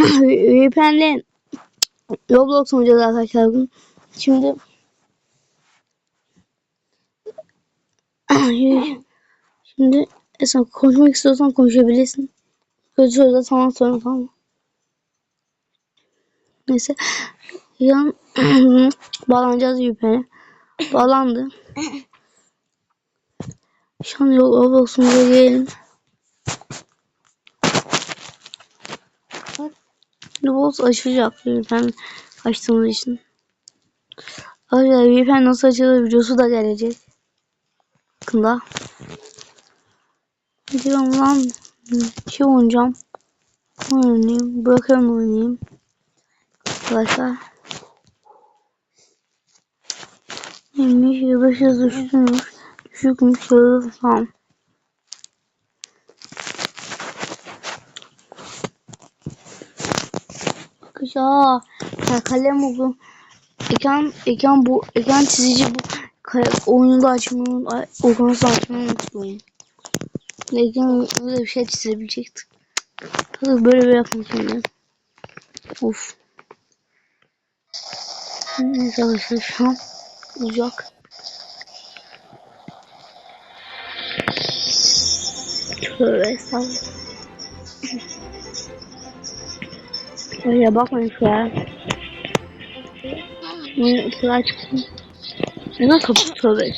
VPN'le Roblox oynayacağız arkadaşlar bugün. Şimdi Şimdi sen konuşmak istiyorsan konuşabilirsin. Kötü sözler sana tamam mı? Neyse. Yan bağlanacağız VPN'e. Bağlandı. Şu an Roblox'umuza gelelim. Roblox açılacak VPN açtığımız için. Arkadaşlar VPN nasıl açılır videosu da gelecek. Yakında. Diyorum lan şey oynayacağım. Oynayayım. Bırakalım oynayayım. Arkadaşlar. Neymiş? Yılbaşı düşmüş. Düşükmüş. Yıldız tamam. Arkadaşlar. Ya kalem oldu. Ekran, ekran bu, ekran çizici bu. Oyunu da açmayı, okumusu açmayı unutmayın. Ekran öyle bir şey çizebilecektik. Tabii böyle bir yapmak şimdi. Of. Neyse arkadaşlar şu an uzak. Tövbe estağfurullah. Öyle bakmayın ya. Sıra çıksın. Ne kapı tövbe.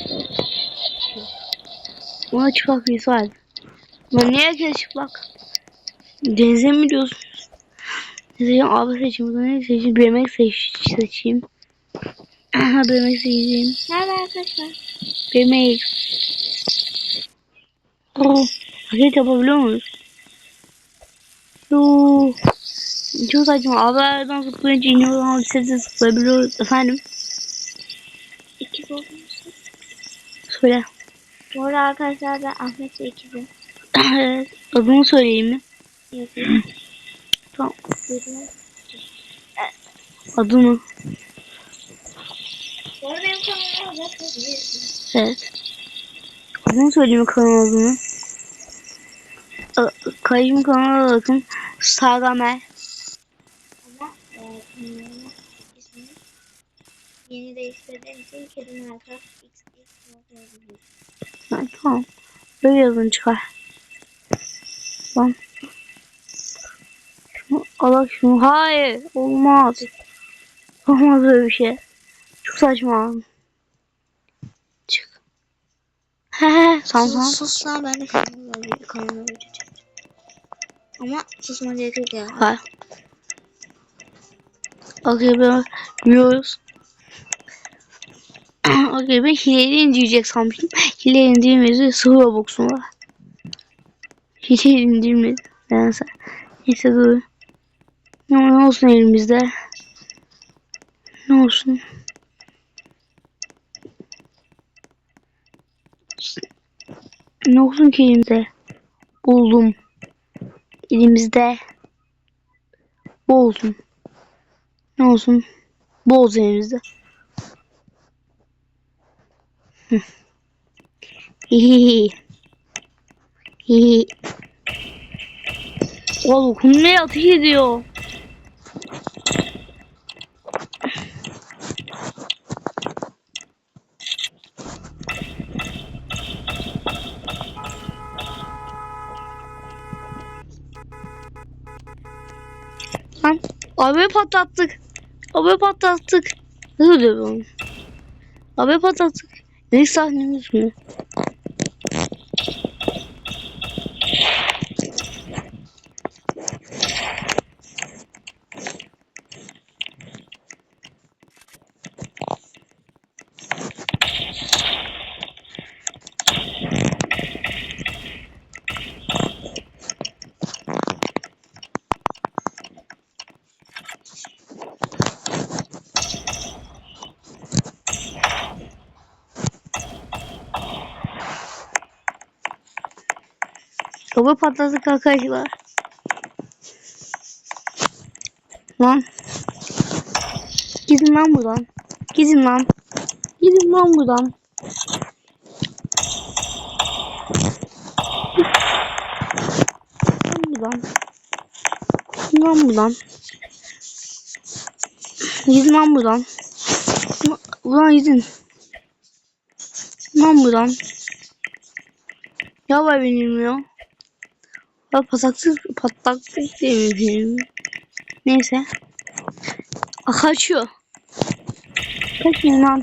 Ona çıplak birisi var. Lan niye herkes çıplak? Denize mi diyorsunuz? Seçeyim abi seçeyim. Burada ne seçeyim? Bir yemek seç seçeyim. Aha bir yemek seçeyim. Merhaba arkadaşlar. Bir yemek. Hareket yapabiliyor muyuz? Yoo. Çok saçma. Abilerden zıplayınca iniyoruz ama biz de zıplayabiliyoruz. Efendim? İkiz olduğumuz. Söyle. Bu arada arkadaşlar ben Ahmet ve ikizim. Evet. Adını söyleyeyim mi? Yazıyorum. Tamam. Buyurun. Adını. Bu arada benim kanalıma. Evet. Adını söyleyeyim kanal adını? A- Kayışım kanalına bakın. Sargamer. Ama e, kanalımın ismini yeni değiştirdiğim için Kedim Minecraft XX. Ha, tamam. Böyle yazın çıkar. Lan. Şunu alak şunu. Hayır. Olmaz. Olmaz böyle bir şey. Çok saçma. Çık. He he. Tamam tamam. Sus, sus lan ben de kanalıma çekeceğim. Ama susma gerek yok ya. Hayır. Okey ben yiyoruz. Okey ben hileyi indirecek sanmıştım. Hileyi indirmedi. Sıfır boksun var. Hileyi indirmedi. Neyse. Neyse dur. Ne, ne olsun elimizde? Ne olsun? Ne olsun ki elimizde? Buldum. Elimizde. Bu olsun. Ne olsun? Bu olsun elimizde. Hihihi. Hihi. Oğlum kumluya ateş ediyor. Lan abi patlattık. Abi patlattık. Nasıl diyor bu? Abi patlattık. Ne sahnemiz mi? Abi patlattık arkadaşlar. Lan. Gidin lan buradan. Gidin lan. Gidin lan buradan. Gidin buradan. Gidin lan buradan. Gidin lan buradan. Ulan gidin. Lan buradan. Ya var benim ya. Ya pataklık, mi benim? Neyse. Aa, kaçıyor. Kaçmayın lan.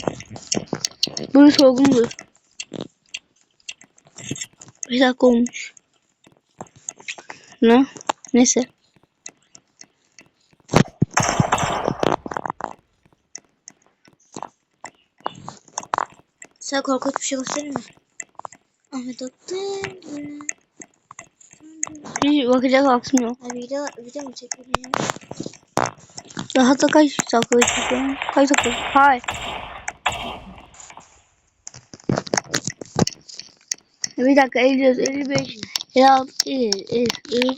Bunu sorgundur. 5 dakika olmuş. Ne? Neyse. Sana korkunç bir şey göstereyim mi? Ahmet Doktor. Hiç bakacak aksım yok. Abi video, video mu çekiyorsun ya? Daha da kaç dakika çekiyorum? Kaç dakika? Hayır. Bir dakika 54, 55, 56, 50, 50, 50,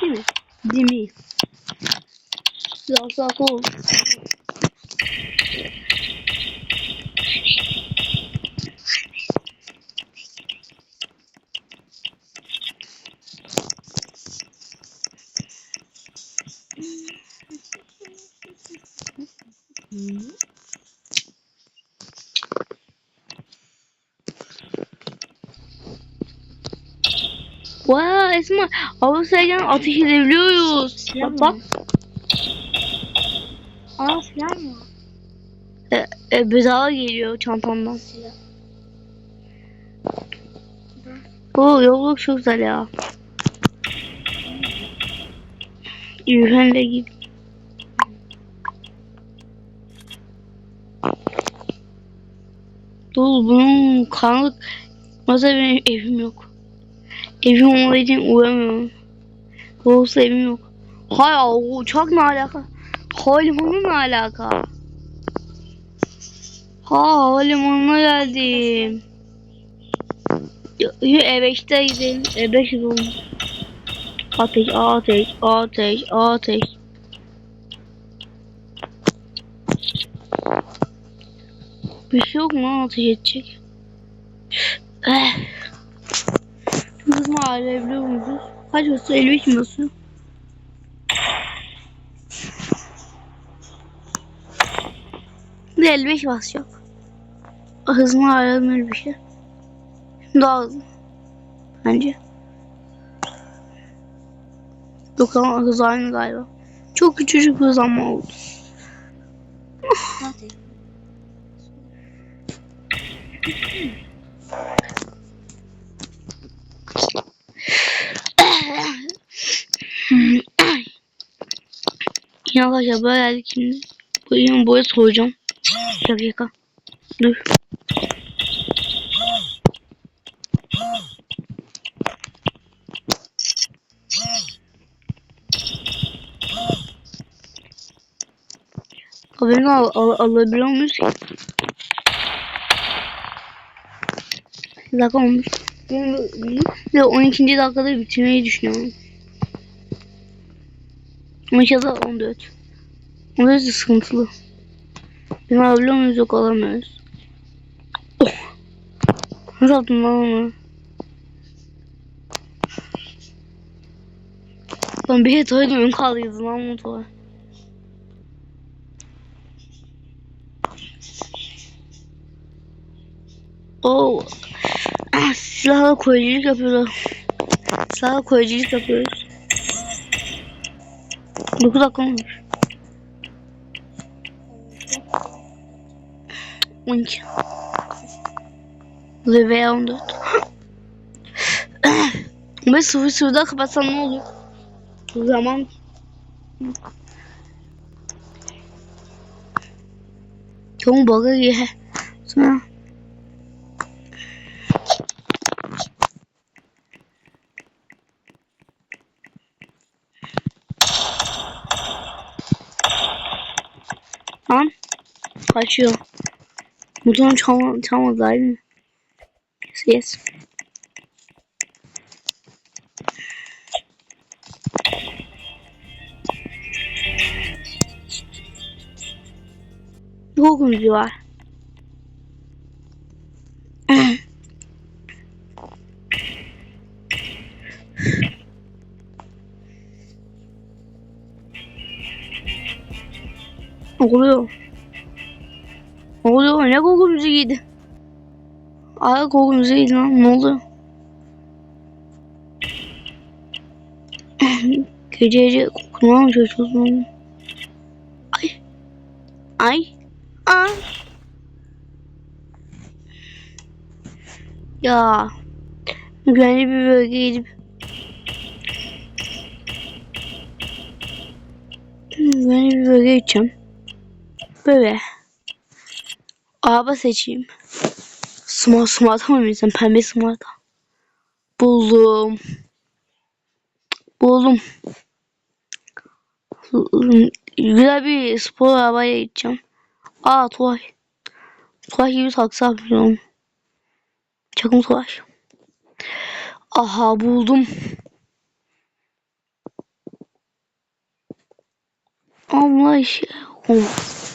Değil mi? Değil mi? Biraz daha oldu. Vay Esma, Avustralya'dan ateş edebiliyoruz. Silah Bak bak. Aa silah mı? E, e, bedava geliyor çantamdan. Silah. Bu yolluk çok güzel ya. Yürüyen de git. Dur bunun karanlık. Mesela benim evim yok. Evim olmadığı için uyamıyorum. Bu olsa evim yok. Hayır o uçak ne alaka? Havalimanı ne alaka? Ha havalimanına geldim. Yo, yo, E5'te gidelim. E5 olmuş. Ateş, ateş, ateş, ateş. Bir şey yok mu ateş edecek? Eh. Hızlı ayarlayabiliyor muyuz? Kaç basıyor? 55 mi basıyor? Bir 55 basacak. Hızlı ayarlanır bir şey. Daha hızlı. Bence. Yok ama hız aynı galiba. Çok küçücük hızlanma oldu. Ya arkadaşlar böyle geldik şimdi. Bu yine boya soracağım. Bir dakika. Dur. Haberini al, al, alabiliyor muyuz ki? Dakika olmuş. Ve 12. dakikada bitirmeyi düşünüyorum. İnşallah 14. 14 de sıkıntılı. Biz alabiliyor yok alamıyoruz. Oh. Nasıl attın lan onu? Lan bir hetoydu ön kaldıydı lan motor. Oo. Ah, silahla koyuculuk yapıyoruz. Silahla koyuculuk yapıyoruz. 9 dakika olmuş. 12. Ve veya 14. Ben sıfır sıfırda kapatsam ne olur? O zaman Çok bug'a gir. Sonra Kaçıyor. Motorun çalma, çalmadılar değil mi? Yes, yes. Çok müziği var. Ne oluyor? Ne oluyor? Ne koku müziğiydi? Ay koku müziğiydi lan. Ne oluyor? gece gece mı çalışıyorsun? Ay. Ay. Ay. Ya. Güvenli bir bölgeye gidip Güvenli bir bölgeye gideceğim. Böyle. Araba seçeyim. Smart smart mı bilsem pembe smart. Buldum. Buldum. Güzel bir spor arabaya gideceğim. Aa Tuğay. Tuğay gibi taksi yapıyorum. Çakım Tuğay. Aha buldum. Allah işe olmaz.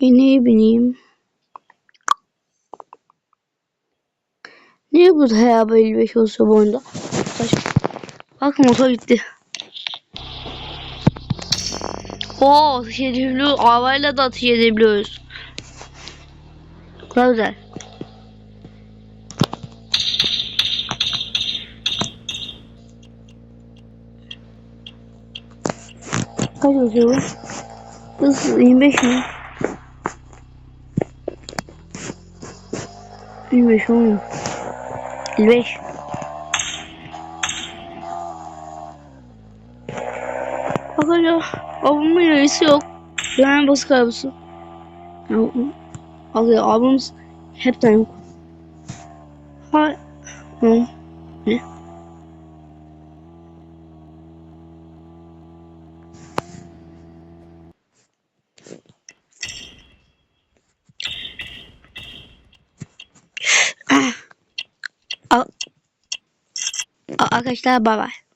Yeni bineyim. Niye bu ya böyle 55 olsa bu oyunda? Bak motor gitti. Oo ateş edebiliyoruz. Havayla da ateş edebiliyoruz. Çok güzel. Kaç? Hız 25 mi? 25 olmuyor. 55. Bakınca ablamın yarısı yok. Yani basık arabası. Abi ablamız hepten yok. Ha. Ne? Arkadaşlar bay bay.